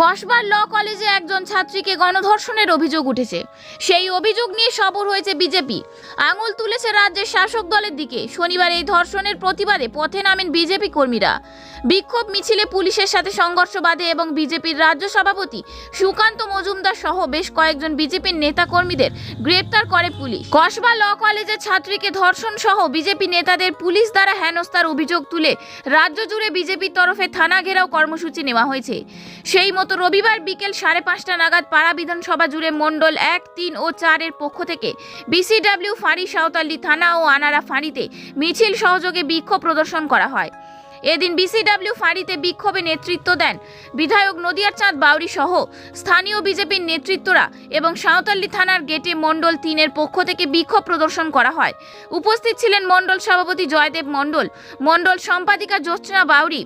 কসবার ল কলেজে একজন ছাত্রীকে গণধর্ষণের অভিযোগ উঠেছে। সেই অভিযোগ নিয়ে সবর হয়েছে বিজেপি। আঙুল তুলেছে রাজ্যের শাসক দলের দিকে। শনিবার এই ধর্ষণের প্রতিবাদে পথে নামেন বিজেপি কর্মীরা। বিক্ষোভ মিছিলে পুলিশের সাথে সংঘর্ষ বাধে এবং বিজেপির রাজ্য সভাপতি সুকান্ত মজুমদার সহ বেশ কয়েকজন বিজেপির নেতাকর্মীদের গ্রেপ্তার করে পুলিশ। কসবা ল কলেজের ছাত্রীকে ধর্ষণ সহ বিজেপি নেতাদের পুলিশ দ্বারা হেনস্থার অভিযোগ তুলে রাজ্য জুড়ে বিজেপির তরফে থানা ঘেরাও কর্মসূচি নেওয়া হয়েছে। সেই মতো রবিবার বিকেল সাড়ে পাঁচটা নাগাদ পাড়া বিধানসভা জুড়ে মণ্ডল এক, তিন ও চারের পক্ষ থেকে বিসিডাব্লিউ ফাঁড়ি, সাঁওতালি থানা ও আনারা ফাঁড়িতে মিছিল সহযোগে বিক্ষোভ প্রদর্শন করা হয়। এদিন বিসিডাব্লিউ ফাঁড়িতে বিক্ষোভে নেতৃত্ব দেন বিধায়ক নদিয়ার চাঁদ বাউরি সহ স্থানীয় বিজেপির নেতৃত্বরা এবং সাঁওতাল্লি থানার গেটে মণ্ডল তিনের পক্ষ থেকে বিক্ষোভ প্রদর্শন করা হয়। উপস্থিত ছিলেন মণ্ডল সভাপতি জয়দেব মণ্ডল মণ্ডল সম্পাদিকা জ্যোৎস্না বাউরি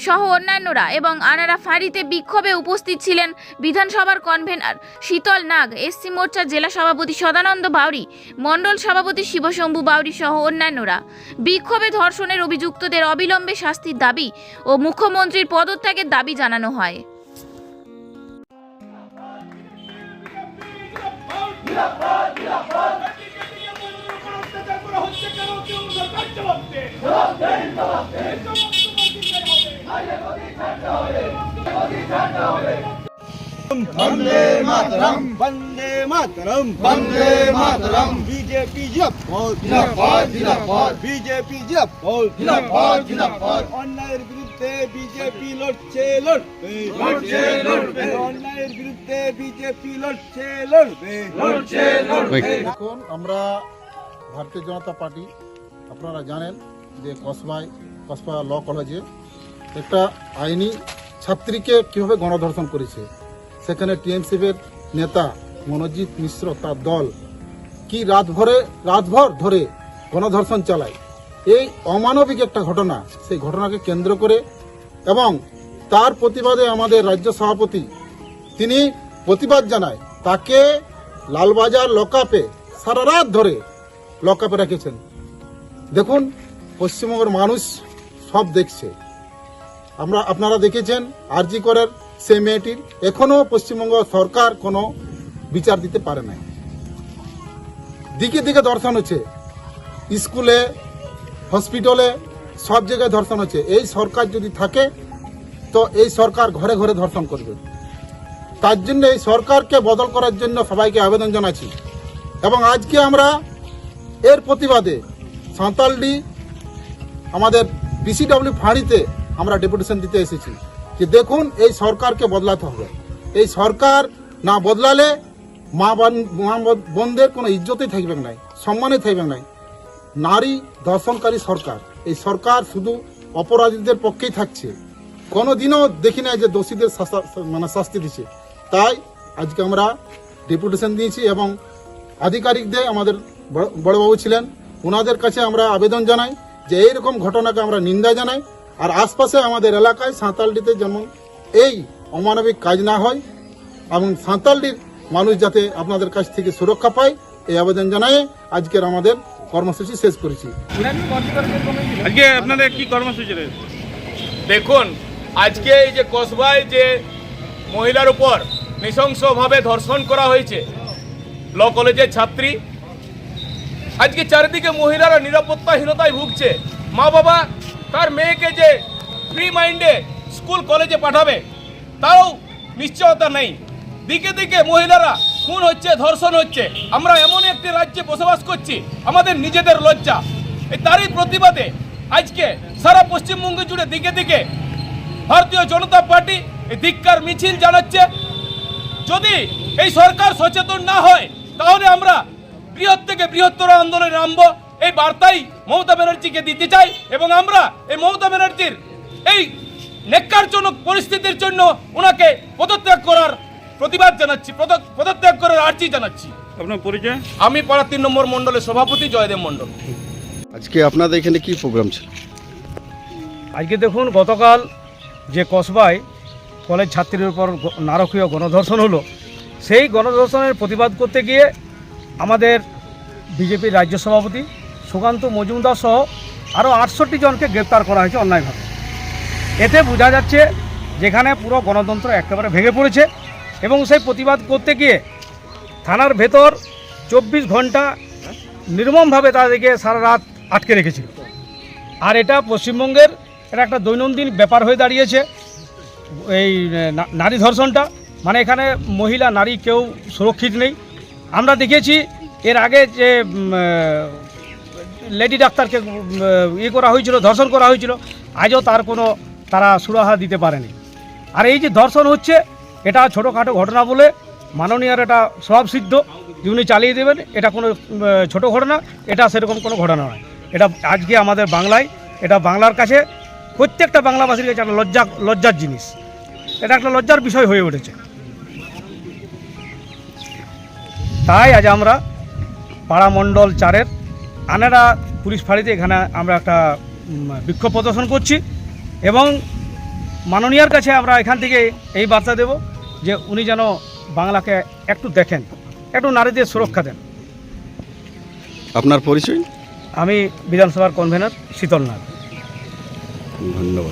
সহ অন্যান্যরা এবং আনারা ফাঁড়িতে বিক্ষোভে উপস্থিত ছিলেন বিধানসভার কনভেনার শীতল নাগ এসসি মোর্চার জেলা সভাপতি সদানন্দ বাউরি মণ্ডল সভাপতি শিবশম্ভু বাউরি সহ অন্যান্যরা বিক্ষোভে ধর্ষণের অভিযুক্তদের অবিলম্বে শাস্তির দাবি ও মুখ্যমন্ত্রীর পদত্যাগের দাবি জানানো হয় বন্দে মাতরম বন্দে মাতরম বন্দে মাতরম। বিজেপি জিরাপদ জিন্দাবাদ জিন্দাবাদ বিজেপি জিরাপদ জিন্দাবাদ জিন্দাবাদ অন্যায়ের বিরুদ্ধে বিজেপি লড়ছে লড়বে। লড়ছে লড়বে। অন্যায়ের বিরুদ্ধে বিজেপি লড়ছে লড়বে। লড়ছে লড়বে। এখন আমরা ভারতীয় জনতা পার্টি আপনারা জানেন যে কসবায় কসবা ল কলেজে একটা আইনি ছাত্রীকে কীভাবে গণধর্ষণ করেছে? সেখানে টিএমসিপের নেতা মনোজিৎ মিশ্র, তার দল, কি রাতভরে, রাতভর ধরে গণধর্ষণ চালায়? এই অমানবিক একটা ঘটনা, সেই ঘটনাকে কেন্দ্র করে এবং তার প্রতিবাদে আমাদের রাজ্য সভাপতি, তিনি প্রতিবাদ জানায়, তাকে লালবাজার লকআপে সারা রাত ধরে লকআপে রেখেছেন। দেখুন, পশ্চিমবঙ্গের মানুষ সব দেখছে। আমরা আপনারা দেখেছেন আরজি করের সে মেয়েটির। এখনও পশ্চিমবঙ্গ সরকার কোনো বিচার দিতে পারে নাই। দিকে দিকে ধর্ষণ হচ্ছে। স্কুলে, হসপিটালে সব জায়গায় ধর্ষণ হচ্ছে। এই সরকার যদি থাকে, তো এই সরকার ঘরে ঘরে ধর্ষণ করবে। তার জন্য এই সরকারকে বদল করার জন্য সবাইকে আবেদন জানাচ্ছি। এবং আজকে আমরা এর প্রতিবাদে সাঁতালডি আমাদের বিসিডব্লিউ ফাঁড়িতে আমরা ডেপুটেশন দিতে এসেছি যে দেখুন, এই সরকারকে বদলাতে হবে। এই সরকার না বদলালে মা বান- মা বোনদের কোনো ইজ্জতই থাকবে নাই সম্মানে থাকবে নাই নারী ধর্ষণকারী সরকার, এই সরকার শুধু অপরাধীদের পক্ষেই থাকছে। কোনো দিনও দেখি না যে দোষীদের মানে শাস্তি দিচ্ছে। তাই আজকে আমরা ডেপুটেশন দিয়েছি এবং আধিকারিকদের, আমাদের বড়- বড়বাবু ছিলেন, ওনাদের কাছে আমরা আবেদন জানাই যে এইরকম ঘটনাকে আমরা নিন্দা জানাই। আর আশপাশে আমাদের এলাকায় সাঁতালডিতে যেমন এই অমানবিক কাজ না হয়, এবং সাঁতালডির মানুষ যাতে আপনাদের কাছ থেকে সুরক্ষা পায়, এই আবেদন জানাই আজকের আমাদের কর্মসূচি শেষ করেছি। আজকে আপনাদের কি কর্মসূচি রয়েছে? দেখুন, আজকে এই যে কসবায় যে মহিলার উপর নৃশংসভাবে ধর্ষণ করা হয়েছে, ল কলেজের ছাত্রী, আজকে চারিদিকে মহিলারা নিরাপত্তাহীনতায় ভুগছে। মা বাবা তার মেয়েকে যে ফ্রি মাইন্ডে স্কুল কলেজে পাঠাবে, তাও নিশ্চয়তা নেই। দিকে দিকে মহিলারা খুন হচ্ছে, ধর্ষণ হচ্ছে। আমরা এমন একটি রাজ্যে বসবাস করছি, আমাদের নিজেদের লজ্জা। এই তারই প্রতিবাদে আজকে সারা পশ্চিমবঙ্গ জুড়ে দিকে দিকে ভারতীয় জনতা পার্টি ধিক্কার, মিছিল জানাচ্ছে। যদি এই সরকার সচেতন না হয়, তাহলে আমরা বৃহৎ থেকে বৃহত্তর আন্দোলনে নামবো। এই বার্তাই মমতা ব্যানার্জিকে দিতে চাই এবং আমরা এই মমতা ব্যানার্জির এই নেককারজনক পরিস্থিতির জন্য ওনাকে পদত্যাগ করার প্রতিবাদ জানাচ্ছি পদ- পদত্যাগ করার আর্জি জানাচ্ছি। আপনার পরিচয়? আমি পাড়া তিন নম্বর মণ্ডলের সভাপতি জয়দেব মণ্ডল। আজকে আপনাদের এখানে কি প্রোগ্রাম ছিল? আজকে দেখুন গতকাল যে কসবায় কলেজ ছাত্রীর উপর গ- নারকীয় গণধর্ষণ হলো সেই গণধর্ষণের প্রতিবাদ করতে গিয়ে আমাদের বিজেপির রাজ্য সভাপতি সুকান্ত মজুমদার সহ আরও আটষট্টি জনকে গ্রেপ্তার করা হয়েছে অন্যায়ভাবে। এতে বোঝা যাচ্ছে যেখানে পুরো গণতন্ত্র একেবারে ভেঙে পড়েছে এবং সেই প্রতিবাদ করতে গিয়ে থানার ভেতর চব্বিশ ঘণ্টা নির্মমভাবে তাদেরকে সারা রাত আটকে রেখেছিল। আর এটা পশ্চিমবঙ্গের এটা একটা দৈনন্দিন ব্যাপার হয়ে দাঁড়িয়েছে। এই নারী ধর্ষণটা মানে এখানে মহিলা, নারী কেউ সুরক্ষিত নেই। আমরা দেখেছি এর আগে যে লেডি ডাক্তারকে ইয়ে করা হয়েছিল, ধর্ষণ করা হয়েছিল, আজও তার কোনো, তারা সুরাহা দিতে পারেনি। আর এই যে ধর্ষণ হচ্ছে, এটা ছোটোখাটো ঘটনা বলে মাননীয়ার এটা স্বভাবসিদ্ধ যে উনি চালিয়ে দেবেন, এটা কোনো ছোট ঘটনা, এটা সেরকম কোনো ঘটনা নয়। এটা আজকে আমাদের বাংলায়, এটা বাংলার কাছে, প্রত্যেকটা বাংলাভাষীর কাছে একটা লজ্জা, লজ্জার জিনিস। এটা একটা লজ্জার বিষয় হয়ে উঠেছে। তাই আজ আমরা পাড়া মণ্ডল চারের আনেরা পুলিশ ফাঁড়িতে এখানে আমরা একটা বিক্ষোভ প্রদর্শন করছি এবং মাননীয়ার কাছে আমরা এখান থেকে এই বার্তা দেব যে উনি যেন বাংলাকে একটু দেখেন একটু নারীদের সুরক্ষা দেন। আপনার পরিচয়? আমি বিধানসভার কনভেনার শীতল নাগ ধন্যবাদ।